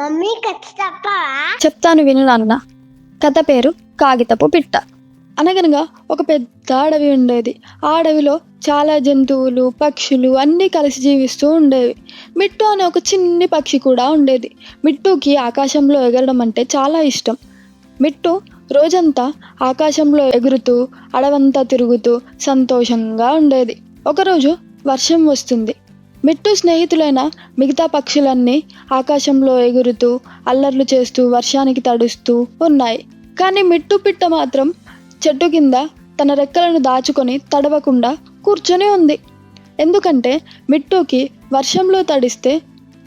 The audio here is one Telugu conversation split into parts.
మమ్మీ చెప్తాను విను నాన్న. కథ పేరు కాగితపు పిట్ట. అనగనగా ఒక పెద్ద అడవి ఉండేది. ఆ అడవిలో చాలా జంతువులు పక్షులు అన్నీ కలిసి జీవిస్తూ ఉండేవి. మిట్టు అనే ఒక చిన్ని పక్షి కూడా ఉండేది. మిట్టుకి ఆకాశంలో ఎగరడం అంటే చాలా ఇష్టం. మిట్టు రోజంతా ఆకాశంలో ఎగురుతూ అడవంతా తిరుగుతూ సంతోషంగా ఉండేది. ఒకరోజు వర్షం వస్తుంది. మిట్టు స్నేహితులైన మిగతా పక్షులన్నీ ఆకాశంలో ఎగురుతూ అల్లర్లు చేస్తూ వర్షానికి తడుస్తూ ఉన్నాయి. కానీ మిట్టు పిట్ట మాత్రం చెట్టు కింద తన రెక్కలను దాచుకొని తడవకుండా కూర్చొని ఉంది. ఎందుకంటే మిట్టుకి వర్షంలో తడిస్తే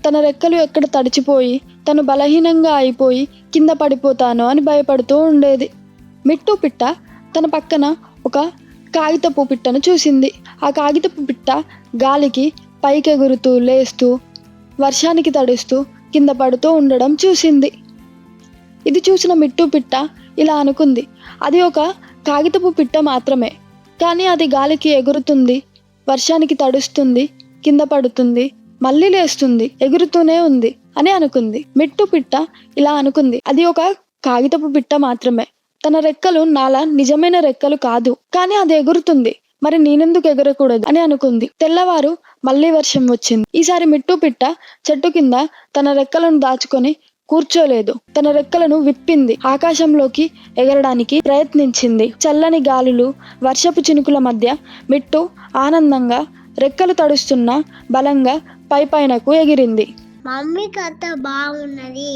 తన రెక్కలు ఎక్కడ తడిచిపోయి తను బలహీనంగా అయిపోయి కింద పడిపోతాను అని భయపడుతూ ఉండేది. మిట్టు పిట్ట తన పక్కన ఒక కాగితపు పిట్టను చూసింది. ఆ కాగితపు పిట్ట గాలికి పైకెగురుతూ లేస్తూ వర్షానికి తడుస్తూ కింద పడుతూ ఉండడం చూసింది. ఇది చూసిన మిట్టు పిట్ట ఇలా అనుకుంది. అది ఒక కాగితపు పిట్ట మాత్రమే. కానీ అది గాలికి ఎగురుతుంది వర్షానికి తడుస్తుంది కింద పడుతుంది మళ్ళీ లేస్తుంది ఎగురుతూనే ఉంది అని అనుకుంది. మిట్టు పిట్ట ఇలా అనుకుంది. అది ఒక కాగితపు పిట్ట మాత్రమే. తన రెక్కలు నాలా నిజమైన రెక్కలు కాదు. కానీ అది ఎగురుతుంది. మరి నేనెందుకు ఎగరకూడదు అని అనుకుంది. తెల్లవారు మళ్ళీ వర్షం వచ్చింది. ఈసారి మిట్టు పిట్ట చెట్టు కింద తన రెక్కలను దాచుకొని కూర్చోలేదు. తన రెక్కలను విప్పింది. ఆకాశంలోకి ఎగరడానికి ప్రయత్నించింది. చల్లని గాలులు వర్షపు చినుకుల మధ్య మిట్టు ఆనందంగా రెక్కలు తడుస్తున్న బలంగా పైపైనకు ఎగిరింది. మమ్మీ కథ బాగున్నది.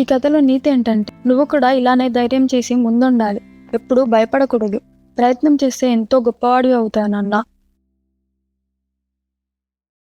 ఈ కథలో నీతి ఏంటంటే నువ్వు కూడా ఇలానే ధైర్యం చేసి ముందుండాలి. ఎప్పుడూ భయపడకూడదు. ప్రయత్నం చేస్తే ఎంతో గొప్పవాడివి అవుతానన్నా